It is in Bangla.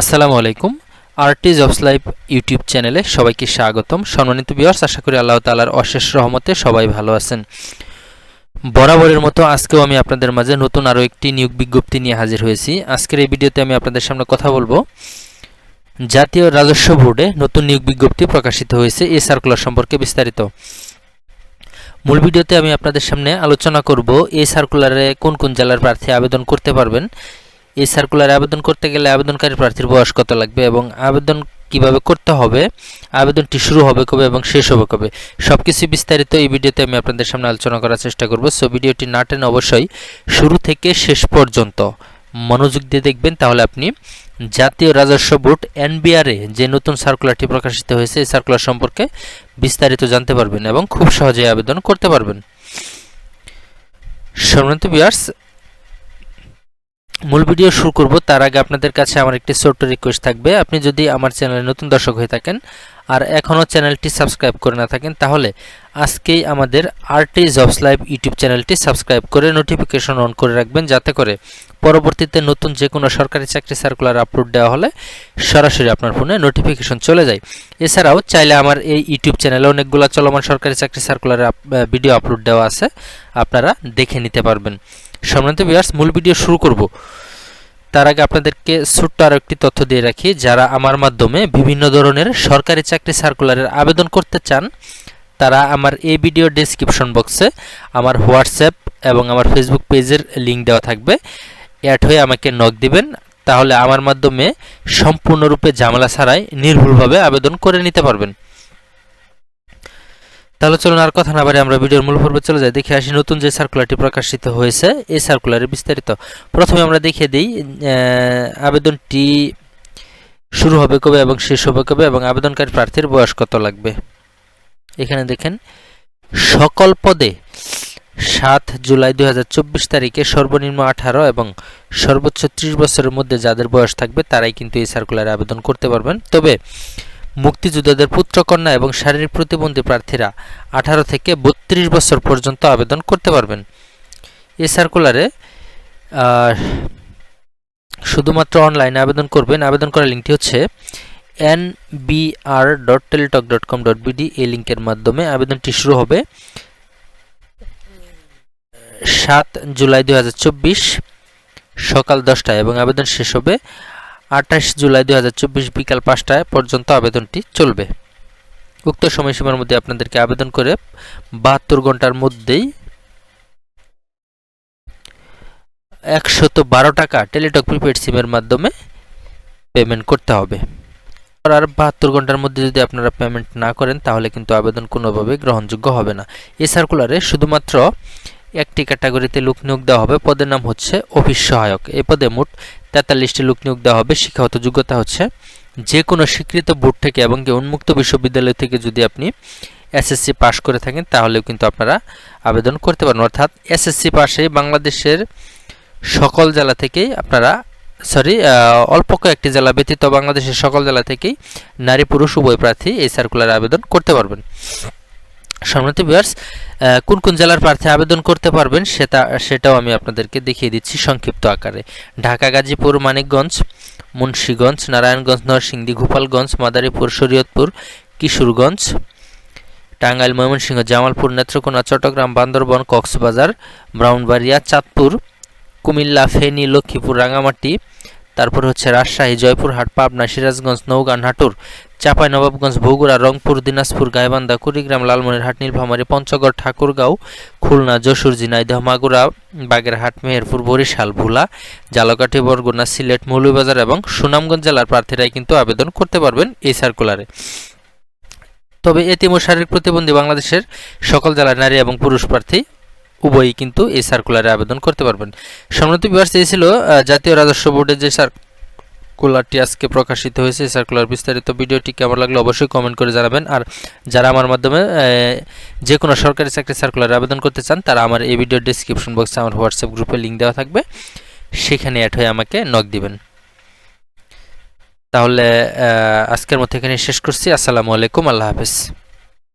আসসালামু আলাইকুম। আরটি জবস লাইভ ইউটিউব চ্যানেলে সবাইকে স্বাগতম। সম্মানিত বিয়ার্স আশা করি আল্লাহ তালার অশেষ রহমতে সবাই ভালো আছেন। বরাবরের মতো আজকেও আমি আপনাদের মাঝে নতুন আরও একটি নিয়োগ বিজ্ঞপ্তি নিয়ে হাজির হয়েছি। আজকের এই ভিডিওতে আমি আপনাদের সামনে কথা বলব। জাতীয় রাজস্ব বোর্ডে নতুন নিয়োগ বিজ্ঞপ্তি প্রকাশিত হয়েছে এই সার্কুলার সম্পর্কে বিস্তারিত। মূল ভিডিওতে আমি আপনাদের সামনে আলোচনা করব, এই সার্কুলারে কোন কোন জেলার প্রার্থী আবেদন করতে পারবেন এই সার্কুলারে আবেদন করতে গেলে আবেদনকারী প্রার্থীর বয়স কত লাগবে এবং আবেদন কীভাবে করতে হবে? আবেদনটি শুরু হবে কবে এবং শেষ হবে কবে? সব কিছু বিস্তারিত এই ভিডিওতে আমি আপনাদের সামনে আলোচনা করার চেষ্টা করব। সো ভিডিওটি না টেনে অবশ্যই শুরু থেকে শেষ পর্যন্ত মনোযোগ দিয়ে দেখবেন। তাহলে আপনি জাতীয় রাজস্ব বোর্ড এনবিআরে যে নতুন সার্কুলারটি প্রকাশিত হয়েছে, এই সার্কুলার সম্পর্কে বিস্তারিত জানতে পারবেন এবং খুব সহজেই আবেদন করতে পারবেন। সম্মানিত বিয়ার্স মূল ভিডিও শুরু করব। তার আগে আপনাদের কাছে আমার একটি ছোট্ট রিকোয়েস্ট থাকবে। আপনি যদি আমার চ্যানেলে নতুন দর্শক হয়ে থাকেন আর এখনও চ্যানেলটি সাবস্ক্রাইব করে না থাকেন, তাহলে আজকেই আমাদের আরটি জবস লাইভ ইউটিউব চ্যানেলটি সাবস্ক্রাইব করে নোটিফিকেশন অন করে রাখবেন। যাতে করে পরবর্তীতে নতুন যে কোনো সরকারি চাকরি সার্কুলার আপলোড দেওয়া হলে সরাসরি আপনার ফোনে নোটিফিকেশন চলে যায়। এছাড়াও চাইলে আমার এই ইউটিউব চ্যানেলে অনেকগুলো চলমান সরকারি চাকরি সার্কুলারের ভিডিও আপলোড দেওয়া আছে। আপনারা দেখে নিতে পারবেন। সম্মানিত বিয়ার্স মূল ভিডিও শুরু করব। তার আগে আপনাদেরকে ছোট্ট আরও একটি তথ্য দিয়ে রাখি, যারা আমার মাধ্যমে বিভিন্ন ধরনের সরকারি চাকরি সার্কুলারের আবেদন করতে চান, তারা আমার এই ভিডিও ডেসক্রিপশন বক্সে আমার হোয়াটসঅ্যাপ এবং আমার ফেসবুক পেজের লিঙ্ক দেওয়া থাকবে। অ্যাড হয়ে আমাকে নক দিবেন, তাহলে আমার মাধ্যমে সম্পূর্ণরূপে ঝামেলা ছাড়াই নির্ভুলভাবে আবেদন করে নিতে পারবেন। তাহলে চলুন আর কথা না বাড়ি আমরা ভিডিওর মূল পর্বে চলে যাই। দেখে আসি নতুন যে সার্কুলারটি প্রকাশিত হয়েছে, এই সার্কুলারের বিস্তারিত। প্রথমে আমরা দেখিয়ে দিই আবেদনটি শুরু হবে কবে এবং শেষ হবে কবে এবং আবেদনকারী প্রার্থীর বয়স কত লাগবে? এখানে দেখেন, সকল পদে সাত জুলাই দুই হাজার চব্বিশ তারিখে সর্বনিম্ন আঠারো এবং সর্বোচ্চ ত্রিশ বছরের মধ্যে যাদের বয়স থাকবে তারাই কিন্তু এই সার্কুলারে আবেদন করতে পারবেন। তবে মুক্তিযোদ্ধাদের পুত্রকন্যা এবং শারীরিক প্রতিবন্ধী প্রার্থীরা আঠারো থেকে বত্রিশ বছর পর্যন্ত আবেদন করতে পারবেন। এ সার্কুলারে শুধুমাত্র অনলাইনে আবেদন করবেন। আবেদন করার লিঙ্কটি হচ্ছে N BR dot Teletalk dot com dot BD এই লিঙ্কের মাধ্যমে আবেদনটি শুরু হবে। সাত জুলাই দু হাজার চব্বিশ সকাল দশটায় এবং আবেদন শেষ হবে আঠাশ জুলাই দু হাজার চব্বিশ বিকাল পাঁচটায় পর্যন্ত আবেদনটি চলবে। উক্ত সময়সীমার মধ্যে আপনাদেরকে আবেদন করে বাহাত্তর ঘণ্টার মধ্যেই একশত বারো টাকা টেলিটক প্রিপেড সিমের মাধ্যমে পেমেন্ট করতে হবে। আর বাহাত্তর ঘণ্টার মধ্যে যদি আপনারা পেমেন্ট না করেন, তাহলে কিন্তু আবেদন কোনোভাবে গ্রহণযোগ্য হবে না। এ সার্কুলারে শুধুমাত্র একটি ক্যাটাগরিতে লোক নিয়োগ দেওয়া হবে। পদের নাম হচ্ছে অফিস সহায়ক। এই পদে মোট তেতাল্লিশটি লোক নিয়োগ দেওয়া হবে। শিক্ষাগত যোগ্যতা হচ্ছে যে কোনো স্বীকৃত বোর্ড থেকে এবং কি উন্মুক্ত বিশ্ববিদ্যালয় থেকে যদি আপনি এসএসসি পাশ করে থাকেন, তাহলেও কিন্তু আপনারা আবেদন করতে পারেন অর্থাৎ এসএসসি পাশে বাংলাদেশের সকল জেলা থেকেই আপনারা, সরি অল্প কয়েকটি জেলা ব্যতীত বাংলাদেশের সকল জেলা থেকেই নারী পুরুষ উভয় প্রার্থী এই সার্কুলার আবেদন করতে পারবেন। সম্মানিত ভিউয়ার্স কোন কোন জেলার প্রার্থী আবেদন করতে পারবেন সেটা, সেটাও আমি আপনাদেরকে দেখিয়ে দিচ্ছি সংক্ষিপ্ত আকারে। ঢাকা, গাজীপুর, মানিকগঞ্জ, মুন্সীগঞ্জ, নারায়ণগঞ্জ, নরসিংদী, গোপালগঞ্জ, মাদারীপুর, শরীয়তপুর, কিশোরগঞ্জ, টাঙ্গাইল, ময়মনসিংহ, জামালপুর, নেত্রকোনা, চট্টগ্রাম, বান্দরবন, কক্সবাজার ব্রাউনবাড়িয়া চাঁদপুর, কুমিল্লা, ফেনী, লক্ষ্মীপুর রাঙামাটি তারপর হচ্ছে রাজশাহী, জয়পুরহাট, পাবনা, সিরাজগঞ্জ নৌগান নাটোর চাপাই নবাবগঞ্জ বগুড়া, রংপুর, দিনাজপুর, গাইবান্ধা, কুড়িগ্রাম, লালমনিরহাট, নীলফামারী, পঞ্চগড়, ঠাকুরগাঁও, খুলনা, যশোর, ঝিনাইদহ, মাগুরা, বাগেরহাট, মেহেরপুর, বরিশাল, ভোলা, জালকাঠি, বরগুনা, সিলেট, মৌলভীবাজার এবং সুনামগঞ্জ জেলার প্রার্থীরাই কিন্তু আবেদন করতে পারবেন এই সার্কুলারে। তবে এতিম ও শারীরিক প্রতিবন্ধী বাংলাদেশের সকল জেলার নারী এবং পুরুষ প্রার্থী উভয়ই কিন্তু এই সার্কুলারে আবেদন করতে পারবেন। সম্মানিত বিভাগ চেয়েছিল জাতীয় রাজস্ব বোর্ডের যে সার্কুলারটি আজকে প্রকাশিত হয়েছে সার্কুলার বিস্তারিত ভিডিওটি কেমন লাগল অবশ্যই কমেন্ট করে জানাবেন। আর যারা আমার মাধ্যমে যে কোনো সরকারি চাকরি সার্কুলারে আবেদন করতে চান, তারা আমার এই ভিডিও ডিসক্রিপশন বক্সে আমার হোয়াটসঅ্যাপ গ্রুপে লিঙ্ক দেওয়া থাকবে। সেখানে অ্যাড হয়ে আমাকে নক দিবেন। তাহলে আজকের মতো এখানে শেষ করছি। আসসালামু আলাইকুম, আল্লাহ হাফিজ।